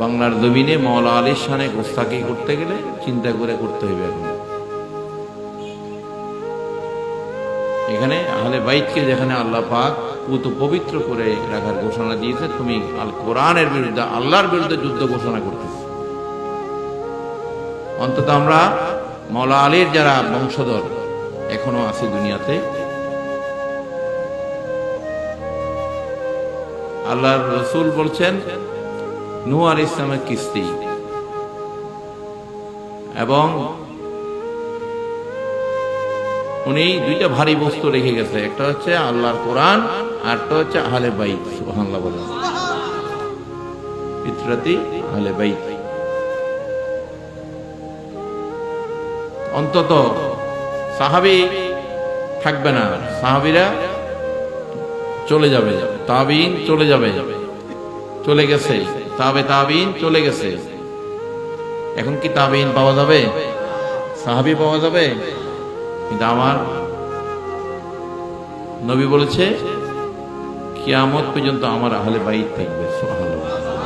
বাংলার জমিনে মৌলা আলীর সানে গোস্তাকি করতে গেলে চিন্তা করে করতে হবে এখন। এখানে আহলে বাইতকে যেখানে আল্লাহ পাক পুত পবিত্র করে রাখার ঘোষণা দিয়েছে, তুমি আল কোরআনের বিরুদ্ধে, আল্লাহর বিরুদ্ধে যুদ্ধ ঘোষণা করতেছ। অন্তত আমরা মৌলা আলীর যারা বংশধর এখনও আছে দুনিয়াতে, আল্লাহর রসুল বলছেন নূ আল ইসলামের কিস্তি। এবং উনি দুইটা ভারী বস্তু রেখে গেছে। একটা হচ্ছে আল্লাহর কোরআন, আর একটা হচ্ছে আহলে বাইত, সুবহানাল্লাহ বলেন। পিতরাতি আহলে বাইত। অন্তত সাহাবি থাকবে না। সাহাবিরা চলে যাবে। তাবিন চলে যাবে। চলে গেছে। তাবে তাবিন চলে গেছে। এখন কি তাবিন পাওয়া যাবে? সাহাবি পাওয়া যাবে? কিন্তু আমার নবী বলেছে, কিয়ামত পর্যন্ত আমার আহলে বাইত থাকবে, সুবহানাল্লাহ।